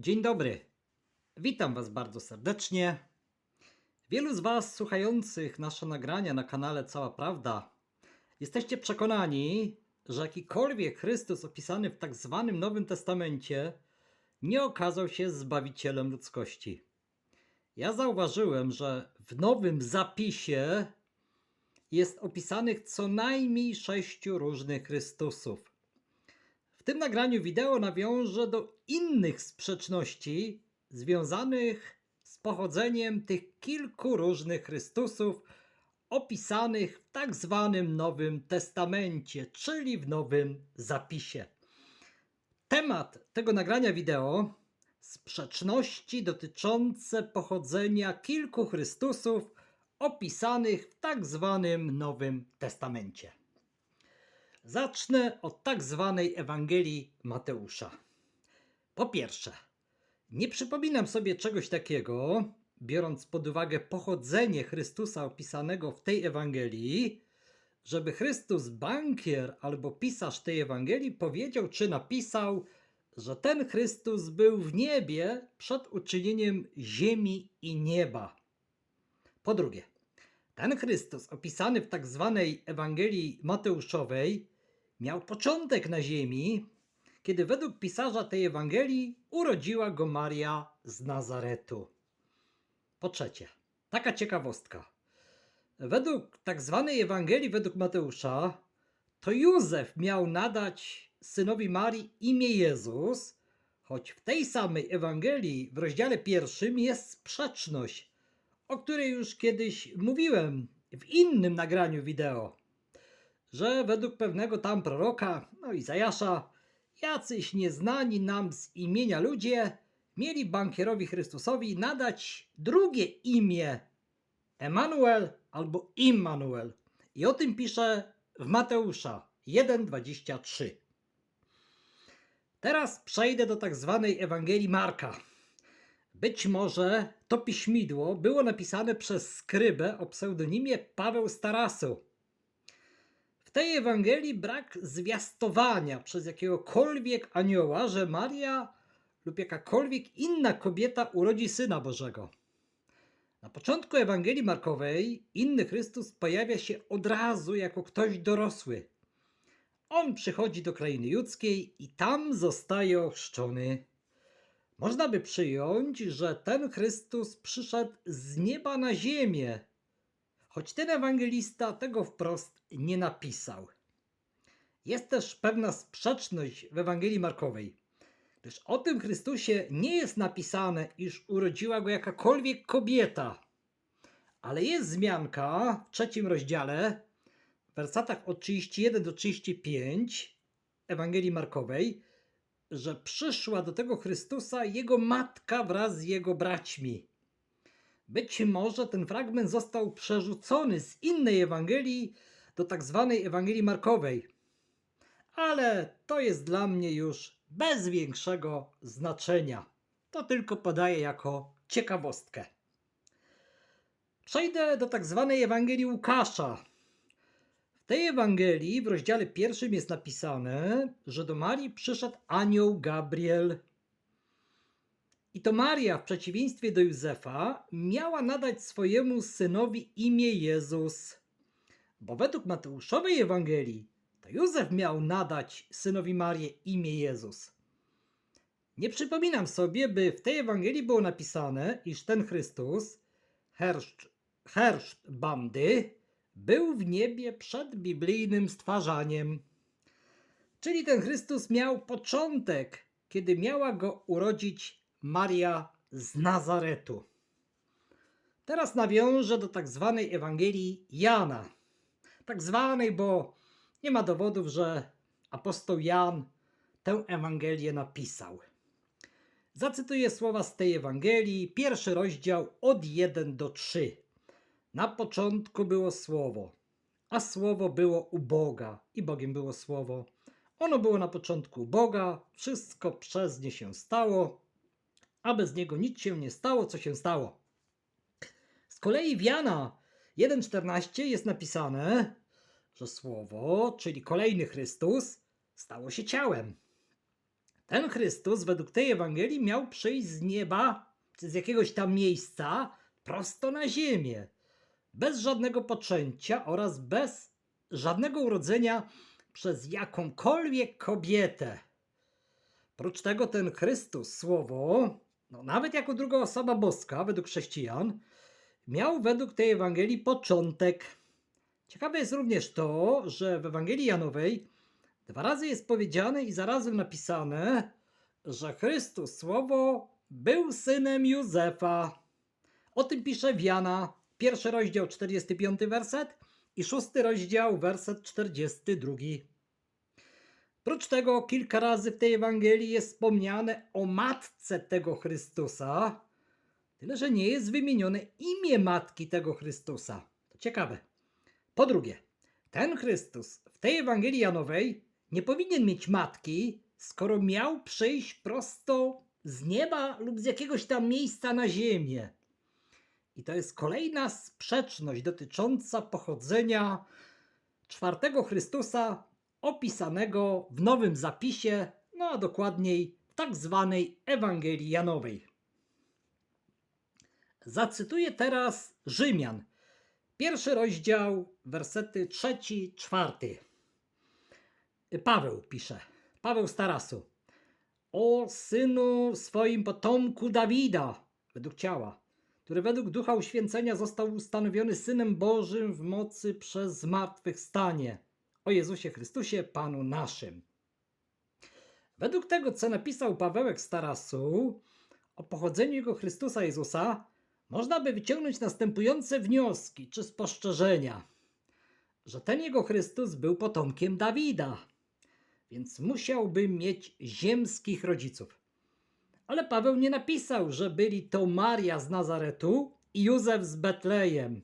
Dzień dobry. Witam Was bardzo serdecznie. Wielu z Was słuchających nasze nagrania na kanale Cała Prawda jesteście przekonani, że jakikolwiek Chrystus opisany w tak zwanym Nowym Testamencie nie okazał się zbawicielem ludzkości. Ja zauważyłem, że w nowym zapisie jest opisanych co najmniej sześciu różnych Chrystusów. Tym nagraniu wideo nawiążę do innych sprzeczności związanych z pochodzeniem tych kilku różnych Chrystusów opisanych w tak zwanym Nowym Testamencie, czyli w Nowym Zapisie. Temat tego nagrania wideo sprzeczności dotyczące pochodzenia kilku Chrystusów opisanych w tak zwanym Nowym Testamencie. Zacznę od tak zwanej Ewangelii Mateusza. Po pierwsze, nie przypominam sobie czegoś takiego, biorąc pod uwagę pochodzenie Chrystusa opisanego w tej Ewangelii, żeby Chrystus, bankier albo pisarz tej Ewangelii, powiedział czy napisał, że ten Chrystus był w niebie przed uczynieniem ziemi i nieba. Po drugie, ten Chrystus opisany w tak zwanej Ewangelii Mateuszowej miał początek na ziemi, kiedy według pisarza tej Ewangelii urodziła go Maria z Nazaretu. Po trzecie, taka ciekawostka. Według tak zwanej Ewangelii, według Mateusza, to Józef miał nadać synowi Marii imię Jezus, choć w tej samej Ewangelii w rozdziale pierwszym jest sprzeczność, o której już kiedyś mówiłem w innym nagraniu wideo, że według pewnego tam proroka, no Izajasza, jacyś nieznani nam z imienia ludzie mieli bankierowi Chrystusowi nadać drugie imię Emanuel albo Immanuel. I o tym pisze w Mateusza 1,23. Teraz przejdę do tak zwanej Ewangelii Marka. Być może to piśmidło było napisane przez skrybę o pseudonimie Paweł Starasu. W tej Ewangelii brak zwiastowania przez jakiegokolwiek anioła, że Maria lub jakakolwiek inna kobieta urodzi Syna Bożego. Na początku Ewangelii Markowej inny Chrystus pojawia się od razu jako ktoś dorosły. On przychodzi do krainy judzkiej i tam zostaje ochrzczony. Można by przyjąć, że ten Chrystus przyszedł z nieba na ziemię, choć ten ewangelista tego wprost nie napisał. Jest też pewna sprzeczność w Ewangelii Markowej, gdyż o tym Chrystusie nie jest napisane, iż urodziła go jakakolwiek kobieta, ale jest wzmianka w trzecim rozdziale, w wersatach od 31 do 35 Ewangelii Markowej, że przyszła do tego Chrystusa jego matka wraz z jego braćmi. Być może ten fragment został przerzucony z innej Ewangelii do tak zwanej Ewangelii Markowej. Ale to jest dla mnie już bez większego znaczenia. To tylko podaję jako ciekawostkę. Przejdę do tak zwanej Ewangelii Łukasza. W tej Ewangelii w rozdziale pierwszym jest napisane, że do Marii przyszedł anioł Gabriel. I to Maria, w przeciwieństwie do Józefa, miała nadać swojemu synowi imię Jezus. Bo według Mateuszowej Ewangelii to Józef miał nadać synowi Marię imię Jezus. Nie przypominam sobie, by w tej Ewangelii było napisane, iż ten Chrystus, herszt, herszt bandy, był w niebie przed biblijnym stwarzaniem. Czyli ten Chrystus miał początek, kiedy miała go urodzić Maria z Nazaretu. Teraz nawiążę do tak zwanej Ewangelii Jana. Tak zwanej, bo nie ma dowodów, że apostoł Jan tę Ewangelię napisał. Zacytuję słowa z tej Ewangelii, pierwszy rozdział od 1 do 3. Na początku było Słowo, a Słowo było u Boga i Bogiem było Słowo. Ono było na początku Boga, wszystko przez nie się stało, a bez niego nic się nie stało, co się stało. Z kolei w Jana 1,14 jest napisane, że Słowo, czyli kolejny Chrystus, stało się ciałem. ten Chrystus według tej Ewangelii miał przyjść z nieba, czy z jakiegoś tam miejsca, prosto na ziemię, bez żadnego poczęcia oraz bez żadnego urodzenia przez jakąkolwiek kobietę. Prócz tego ten Chrystus, słowo, no nawet jako druga osoba boska według chrześcijan, miał według tej Ewangelii początek. Ciekawe jest również to, że w Ewangelii Janowej dwa razy jest powiedziane i zarazem napisane, że Chrystus, słowo, był synem Józefa. O tym pisze w Jana, pierwszy rozdział, 45 werset i szósty rozdział, werset 42. Prócz tego kilka razy w tej Ewangelii jest wspomniane o matce tego Chrystusa, tyle że nie jest wymienione imię matki tego Chrystusa. To ciekawe. Po drugie, ten Chrystus w tej Ewangelii Janowej nie powinien mieć matki, skoro miał przyjść prosto z nieba lub z jakiegoś tam miejsca na ziemię. I to jest kolejna sprzeczność dotycząca pochodzenia czwartego Chrystusa opisanego w nowym zapisie, no a dokładniej w tak zwanej Ewangelii Janowej. Zacytuję teraz Rzymian, pierwszy rozdział, wersety trzeci, czwarty. Paweł pisze, Paweł Starasu, o synu swoim potomku Dawida, według ciała, który według ducha uświęcenia został ustanowiony synem Bożym w mocy przez zmartwychwstanie, o Jezusie Chrystusie, Panu naszym. Według tego, co napisał Pawełek Starasu o pochodzeniu jego Chrystusa Jezusa, można by wyciągnąć następujące wnioski czy spostrzeżenia, że ten jego Chrystus był potomkiem Dawida, więc musiałby mieć ziemskich rodziców. Ale Paweł nie napisał, że byli to Maria z Nazaretu i Józef z Betlejem.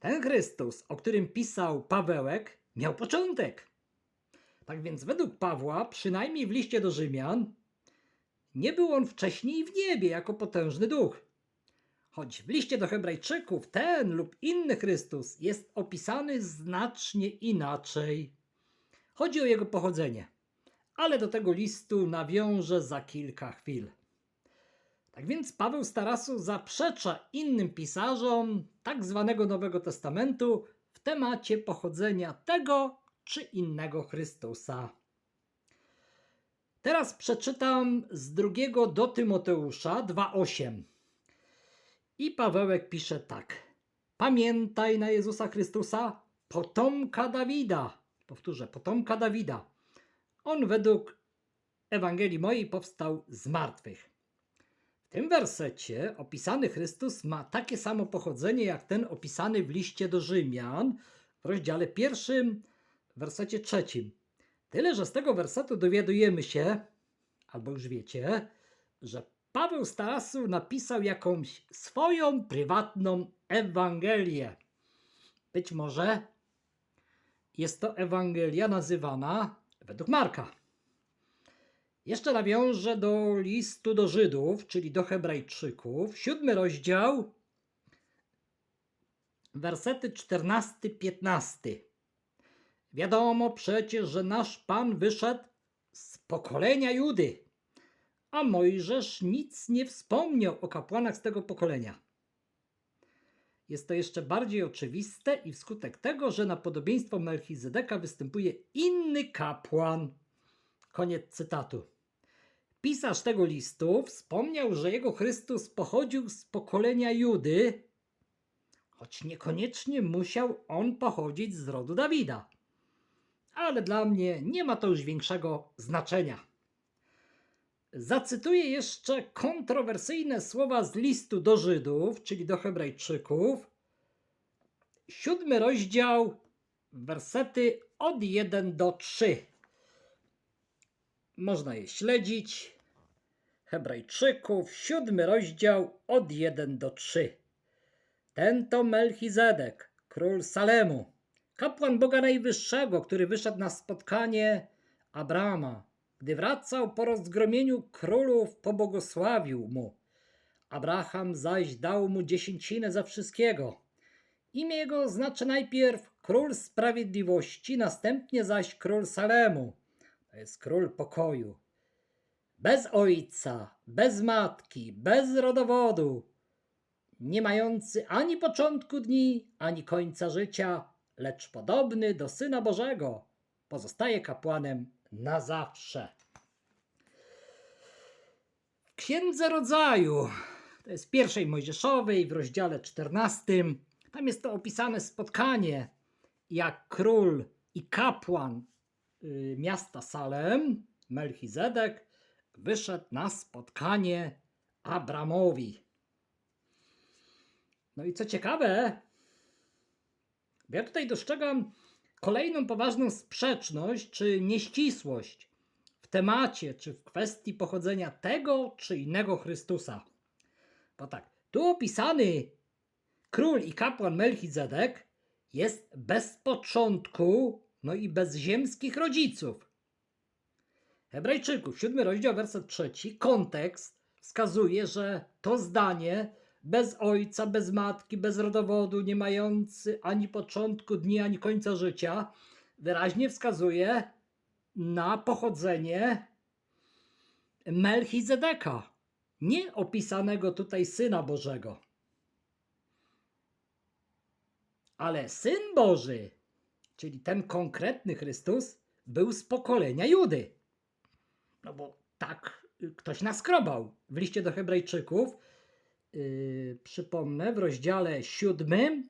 Ten Chrystus, o którym pisał Pawełek, miał początek. Tak więc według Pawła, przynajmniej w liście do Rzymian, nie był on wcześniej w niebie jako potężny duch. Choć w liście do Hebrajczyków ten lub inny Chrystus jest opisany znacznie inaczej. Chodzi o jego pochodzenie, ale do tego listu nawiążę za kilka chwil. Tak więc Paweł Starasu zaprzecza innym pisarzom tak zwanego Nowego Testamentu temacie pochodzenia tego czy innego Chrystusa. Teraz przeczytam z drugiego do Tymoteusza 2:8. I Pawełek pisze tak: Pamiętaj na Jezusa Chrystusa, potomka Dawida. Powtórzę, potomka Dawida. On według Ewangelii mojej powstał z martwych. W tym wersecie opisany Chrystus ma takie samo pochodzenie jak ten opisany w liście do Rzymian w rozdziale pierwszym, w wersecie trzecim. Tyle, że z tego wersetu dowiadujemy się, albo już wiecie, że Paweł Starasu napisał jakąś swoją prywatną Ewangelię. Być może jest to Ewangelia nazywana według Marka. Jeszcze nawiążę do listu do Żydów, czyli do Hebrajczyków, siódmy rozdział, wersety 14-15. Wiadomo przecież, że nasz Pan wyszedł z pokolenia Judy, a Mojżesz nic nie wspomniał o kapłanach z tego pokolenia. Jest to jeszcze bardziej oczywiste i wskutek tego, że na podobieństwo Melchizedeka występuje inny kapłan. Koniec cytatu. Pisarz tego listu wspomniał, że jego Chrystus pochodził z pokolenia Judy, choć niekoniecznie musiał on pochodzić z rodu Dawida. Ale dla mnie nie ma to już większego znaczenia. Zacytuję jeszcze kontrowersyjne słowa z listu do Żydów, czyli do Hebrajczyków. Siódmy rozdział, wersety od 1 do 3. Można je śledzić. Hebrajczyków, siódmy rozdział, od 1 do 3. Ten to Melchizedek, król Salemu, kapłan Boga Najwyższego, który wyszedł na spotkanie Abrama, gdy wracał po rozgromieniu królów, pobłogosławił mu. Abraham zaś dał mu dziesięcinę za wszystkiego. Imię jego znaczy najpierw król sprawiedliwości, następnie zaś król Salemu. Jest król pokoju. bez ojca, bez matki, bez rodowodu, nie mający ani początku dni, ani końca życia, lecz podobny do Syna Bożego, pozostaje kapłanem na zawsze. W Księdze Rodzaju, to jest pierwszej Mojżeszowej w rozdziale 14, tam jest to opisane spotkanie, jak król i kapłan miasta Salem, Melchizedek, wyszedł na spotkanie Abramowi. No i co ciekawe, ja tutaj dostrzegam kolejną poważną sprzeczność czy nieścisłość w temacie czy w kwestii pochodzenia tego czy innego Chrystusa. Bo tak, tu opisany król i kapłan Melchizedek jest bez początku, no i bez ziemskich rodziców. Hebrajczyków, siódmy rozdział, werset trzeci, kontekst wskazuje, że to zdanie bez ojca, bez matki, bez rodowodu, nie mający ani początku dni, ani końca życia, wyraźnie wskazuje na pochodzenie Melchizedeka, nie opisanego tutaj Syna Bożego. Ale Syn Boży, czyli ten konkretny Chrystus, był z pokolenia Judy. No bo tak y, ktoś naskrobał w liście do Hebrajczyków. Yy, przypomnę w rozdziale 7,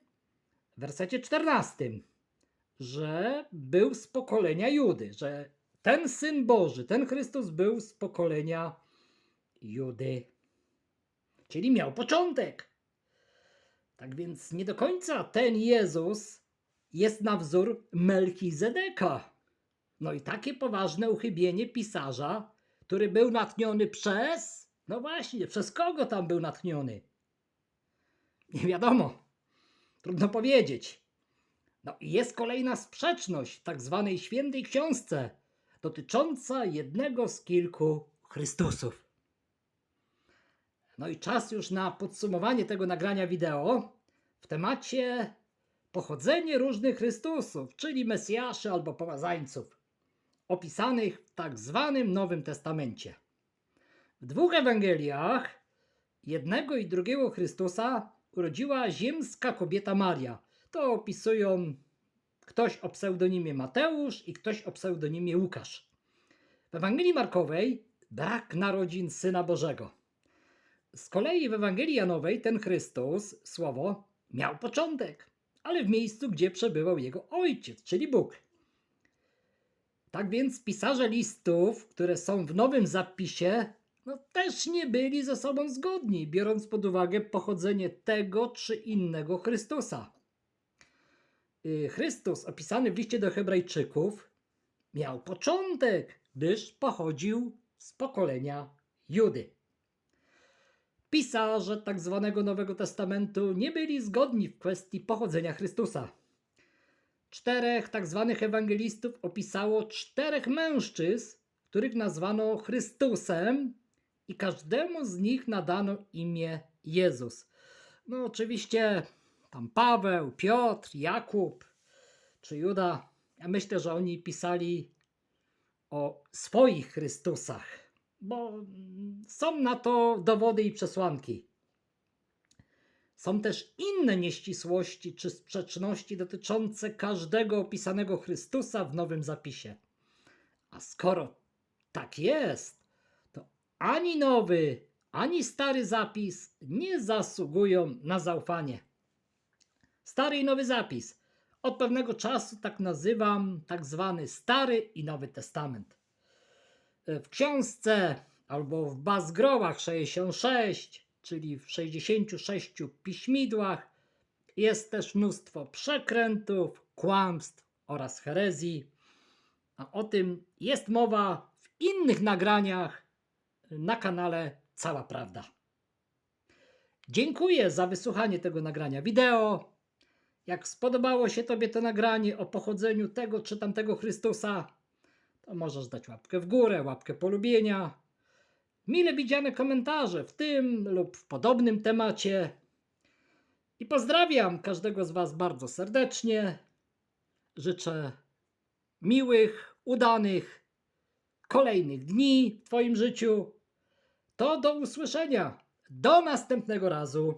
w wersecie 14, że był z pokolenia Judy, że ten syn Boży, ten Chrystus był z pokolenia Judy. Czyli miał początek. Tak więc nie do końca ten Jezus jest na wzór Melchizedeka. No i takie poważne uchybienie pisarza, który był natchniony przez. No właśnie, przez kogo tam był natchniony? Nie wiadomo. Trudno powiedzieć. No i jest kolejna sprzeczność w tak zwanej świętej książce dotycząca jednego z kilku Chrystusów. No i czas już na podsumowanie tego nagrania wideo w temacie pochodzenie różnych Chrystusów, czyli Mesjaszy albo pomazańców, opisanych w tak zwanym Nowym Testamencie. W dwóch Ewangeliach jednego i drugiego Chrystusa urodziła ziemska kobieta Maria. To opisują ktoś o pseudonimie Mateusz i ktoś o pseudonimie Łukasz. W Ewangelii Markowej brak narodzin Syna Bożego. Z kolei w Ewangelii Janowej ten Chrystus, słowo, miał początek, ale w miejscu, gdzie przebywał jego ojciec, czyli Bóg. Tak więc pisarze listów, które są w nowym zapisie, no też nie byli ze sobą zgodni, biorąc pod uwagę pochodzenie tego czy innego Chrystusa. Y, Chrystus, opisany w liście do Hebrajczyków, miał początek, gdyż pochodził z pokolenia Judy. Pisarze tak zwanego Nowego Testamentu nie byli zgodni w kwestii pochodzenia Chrystusa. Czterech tak zwanych ewangelistów opisało czterech mężczyzn, których nazwano Chrystusem i każdemu z nich nadano imię Jezus. No oczywiście tam Paweł, Piotr, Jakub czy Juda, ja myślę, że oni pisali o swoich Chrystusach, bo mm, są na to dowody i przesłanki. Są też inne nieścisłości czy sprzeczności dotyczące każdego opisanego Chrystusa w nowym zapisie. A skoro tak jest, to ani nowy, ani stary zapis nie zasługują na zaufanie. Stary i nowy zapis. Od pewnego czasu tak nazywam tak zwany Stary i Nowy Testament. W książce albo w Bazgrołach 66, czyli w 66 piśmidłach, jest też mnóstwo przekrętów, kłamstw oraz herezji. A o tym jest mowa w innych nagraniach na kanale Cała Prawda. Dziękuję za wysłuchanie tego nagrania wideo. Jak spodobało się Tobie to nagranie o pochodzeniu tego czy tamtego Chrystusa, to możesz dać łapkę w górę, łapkę polubienia, mile widziane komentarze w tym lub w podobnym temacie. I pozdrawiam każdego z Was bardzo serdecznie. Życzę miłych, udanych, kolejnych dni w Twoim życiu. To do usłyszenia. Do następnego razu.